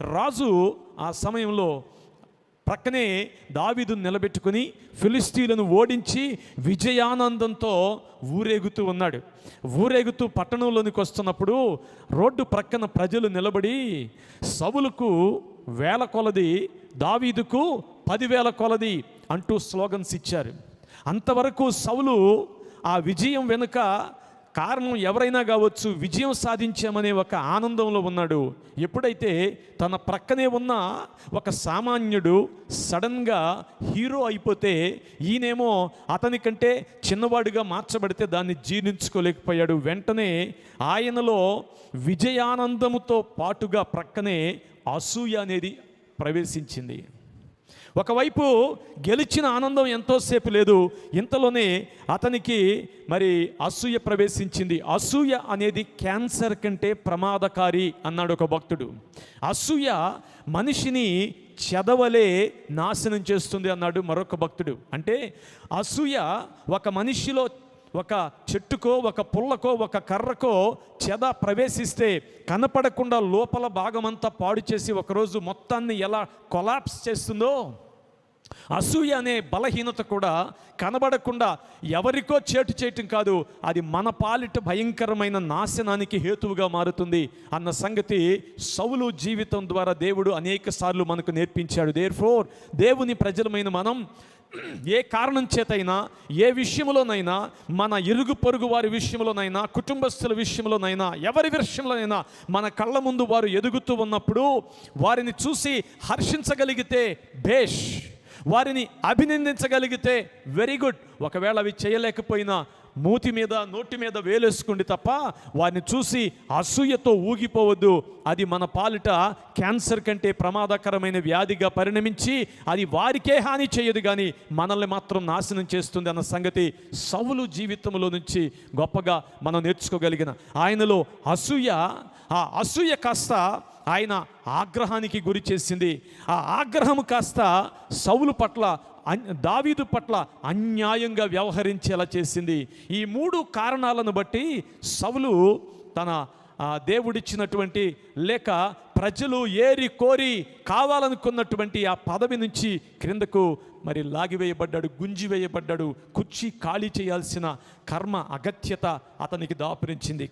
రాజు ఆ సమయంలో ప్రక్కనే దావీదు నిలబెట్టుకుని ఫిలిస్తీన్లను ఓడించి విజయానందంతో ఊరేగుతూ ఉన్నాడు. ఊరేగుతూ పట్టణంలోనికి వస్తున్నప్పుడు రోడ్డు ప్రక్కన ప్రజలు నిలబడి సవులకు వేల కొలది దావీదుకు పదివేల కొలది అంటూ స్లోగన్స్ ఇచ్చారు. అంతవరకు సౌలు ఆ విజయం వెనుక కారణం ఎవరైనా కావచ్చు విజయం సాధించామనే ఒక ఆనందంలో ఉన్నాడు. ఎప్పుడైతే తన ప్రక్కనే ఉన్న ఒక సామాన్యుడు సడన్గా హీరో అయిపోతే ఈయనేమో అతని కంటే చిన్నవాడిగా మార్చబడితే దాన్ని జీర్ణించుకోలేకపోయాడు. వెంటనే ఆయనలో విజయానందముతో పాటుగా ప్రక్కనే అసూయ అనేది ప్రవేశించింది. ఒకవైపు గెలిచిన ఆనందం ఎంతోసేపు లేదు. ఇంతలోనే అతనికి మరి అసూయ ప్రవేశించింది. అసూయ అనేది క్యాన్సర్ కంటే ప్రమాదకారి అన్నాడు ఒక భక్తుడు. అసూయ మనిషిని చెదవలే నాశనం చేస్తుంది అన్నాడు మరొక భక్తుడు. అంటే అసూయ ఒక మనిషిలో ఒక చెట్టుకో ఒక పుల్లకో ఒక కర్రకో చెద ప్రవేశిస్తే కనపడకుండా లోపల భాగమంతా పాడు చేసి ఒకరోజు మొత్తాన్ని ఎలా కొలాప్స్ చేస్తుందో అసూయ అనే బలహీనత కూడా కనబడకుండా ఎవరికో చేటు చేయటం కాదు అది మన పాలిట భయంకరమైన నాశనానికి హేతువుగా మారుతుంది అన్న సంగతి సౌలు జీవితం ద్వారా దేవుడు అనేక సార్లు మనకు నేర్పించాడు. దేర్ ఫోర్ దేవుని ప్రజలమైన మనం ఏ కారణం చేతైనా ఏ విషయంలోనైనా మన ఇరుగు పొరుగు వారి విషయంలోనైనా కుటుంబస్తుల విషయంలోనైనా ఎవరి విషయంలోనైనా మన కళ్ళ ముందు వారు ఎదుగుతూ ఉన్నప్పుడు వారిని చూసి హర్షించగలిగితే భేష్. వారిని అభినందించగలిగితే వెరీ గుడ్. ఒకవేళ అవి చేయలేకపోయినా మూతి మీద నోటి మీద వేలేసుకోండి తప్ప వారిని చూసి అసూయతో ఊగిపోవద్దు. అది మన పాలిట క్యాన్సర్ కంటే ప్రమాదకరమైన వ్యాధిగా పరిణమించి అది వారికే హాని చేయదు కానీ మనల్ని మాత్రం నాశనం చేస్తుంది అన్న సంగతి సవులు జీవితంలో నుంచి గొప్పగా మనం నేర్చుకోగలిగిన. ఆయనలో అసూయ ఆ అసూయ కాస్త ఆయన ఆగ్రహానికి గురి చేసింది. ఆ ఆగ్రహం కాస్త సౌలు పట్ల దావీదు పట్ల అన్యాయంగా వ్యవహరించేలా చేసింది. ఈ మూడు కారణాలను బట్టి సౌలు తన దేవుడిచ్చినటువంటి లేక ప్రజలు ఏరి కోరి కావాలనుకున్నటువంటి ఆ పదవి నుంచి క్రిందకు మరి లాగివేయబడ్డాడు గుంజివేయబడ్డాడు కుర్చీ ఖాళీ చేయాల్సిన కర్మ అగత్యత అతనికి దాపురించింది.